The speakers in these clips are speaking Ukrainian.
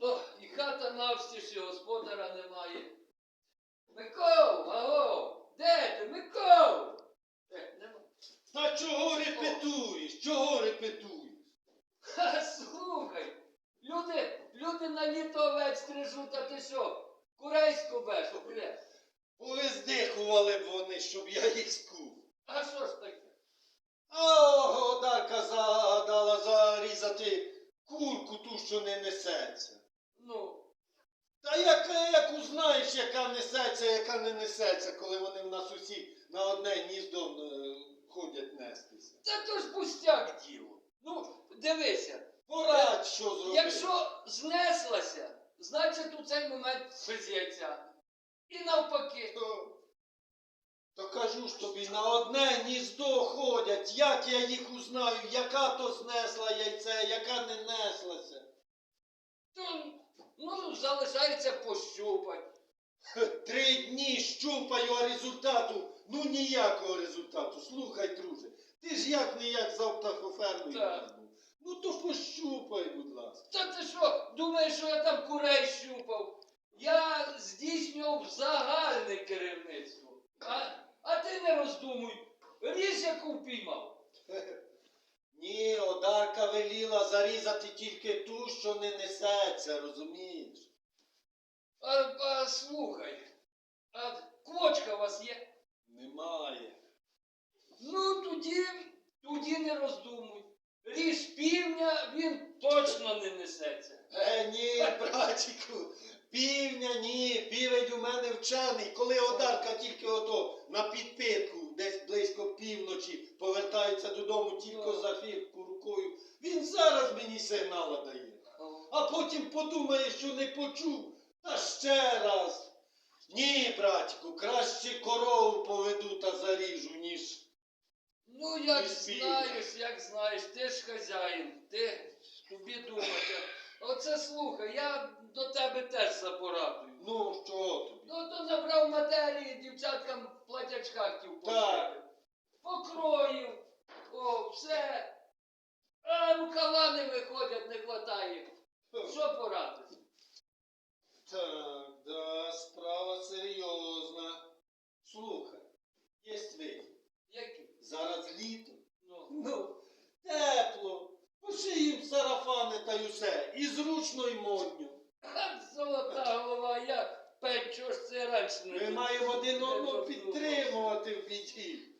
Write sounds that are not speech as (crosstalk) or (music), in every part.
Ох, і хата навстіж, і господаря немає. Микол, аго, де ти, Микол? Е, нема. Та чого репетуєш? Чого репетуєш? Ха, слухай, люди, люди на літо овець стрижуть, а ти що, курей скубеш, бля. Повиздихували б вони, щоб я їх скув. А що ж таке? А Одарка загадала зарізати курку ту, що не несеться. Ну, Та яка, як узнаєш, яка несеться, яка не несеться, коли вони в нас усі на одне гніздо е, ходять нестися. та то ж пустяк діло. Ну, дивися, Порадь, що зробити. якщо знеслася, значить у цей момент без яйця. І навпаки. То, то кажу ж тобі, на одне гніздо ходять, як я їх узнаю, яка то знесла яйце, яка не неслася. То, ну, залишається пощупати. Три дні щупаю, а результату, ну ніякого результату. Слухай, друже, ти ж як не як за птахофермою Так. був. Ну то пощупай, будь ласка. Та ти що, думаєш, що я там курей щупав? Я здійснював загальне керівництво. А, а ти не роздумуй, ріж яку впіймав. Ні, Одарка веліла зарізати тільки ту, що не несеться, розумієш? А, а слухай, а квочка у вас є? Немає. Ну тоді, тоді не роздумуй. Ріж півня, він точно не несеться. Е, ні, братику, півня, ні, півень у мене вчений. Коли Одарка додому тільки за фірку рукою, він зараз мені сигнала дає. А потім подумає, що не почув. Та ще раз. Ні, братику, краще корову поведу та заріжу, ніж. Ну, як Не знаєш, як знаєш, ти ж хазяїн, ти тобі думати. Оце слухай, я до тебе теж за порадою. Ну, що тобі? Ну, то забрав матерії, дівчаткам в платячках хотів Так. пошити. Покроїв, о, все. А рукава не виходять, не хватає. Що порадити? Так, да, справа серйозна. Слухай, є вихід. Які? Зараз літо. Ну, Ну, тепло. Пошиїм сарафани та й усе. І зручно, модньо. Ха, золота голова, я пень, чого ж це раніше не Ми маємо один одного підтримувати в біді.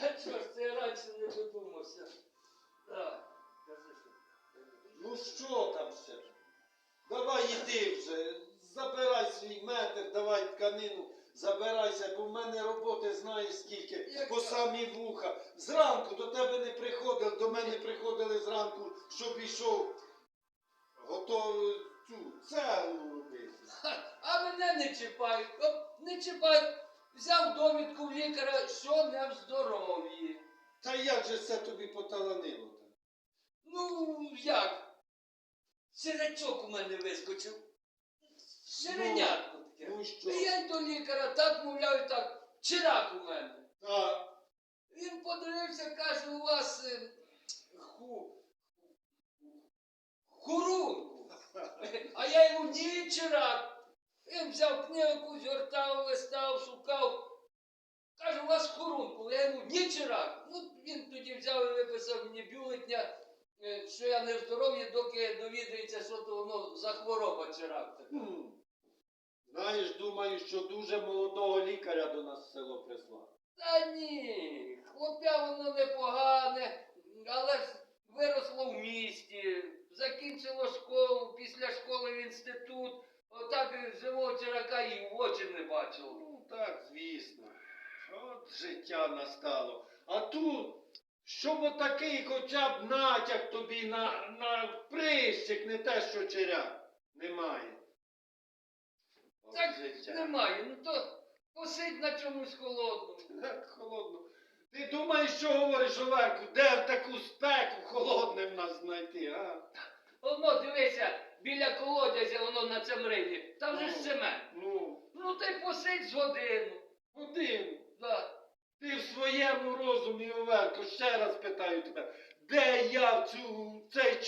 Та чого ж це я раніше не додумався? Так, кажи що. Ну що? Іди вже. Забирай свій метр, давай тканину, забирайся, бо в мене роботи знаєш скільки, по самі вуха. Зранку до тебе не приходили, до мене приходили зранку, щоб ішов готову цю цеглу робити. А мене не чіпають, не чіпають. Взяв довідку в лікаря, що не в здоров'ї. Та як же це тобі поталанило? Ну, як? Сирачок у мене вискочив. Ширинятко таке. Ну що? І я й до лікаря так мовляю, так, чирак у мене. Та, Він подивився, каже, у вас е, ху, хурунку. А я йому ні чирак. Він взяв книгу, згортав, листав, шукав. Каже, у вас хурунку. Я йому ні чирак. Ну, він тоді взяв і виписав мені бюлетня, що я не в здоров'ї, доки довідається, що то воно за хвороба чирак така. Знаєш, думаю, що дуже молодого лікаря до нас в село прислав. Та ні, хлоп'я воно непогане, але ж виросло в місті, закінчило школу, після школи в інститут, отак і живого чирака і в очі не бачило. Ну так, звісно. От життя настало. А тут, щоб отакий хоча б натяк тобі на, на прищик, не те, що черяк. Немає. От Так життя. немає, ну то посидь на чомусь холодному. (laughs) Так холодно. Ти думаєш, що говориш, Оверку, де в таку спеку холодне в нас знайти, а? Воно, дивися, біля колодязя воно на цьому рині, там же ж Ну. цемент. Ну, Ну ти посидь з годину. годину. В своєму розумі, Оверко, ще раз питаю тебе, де я в цю, цей час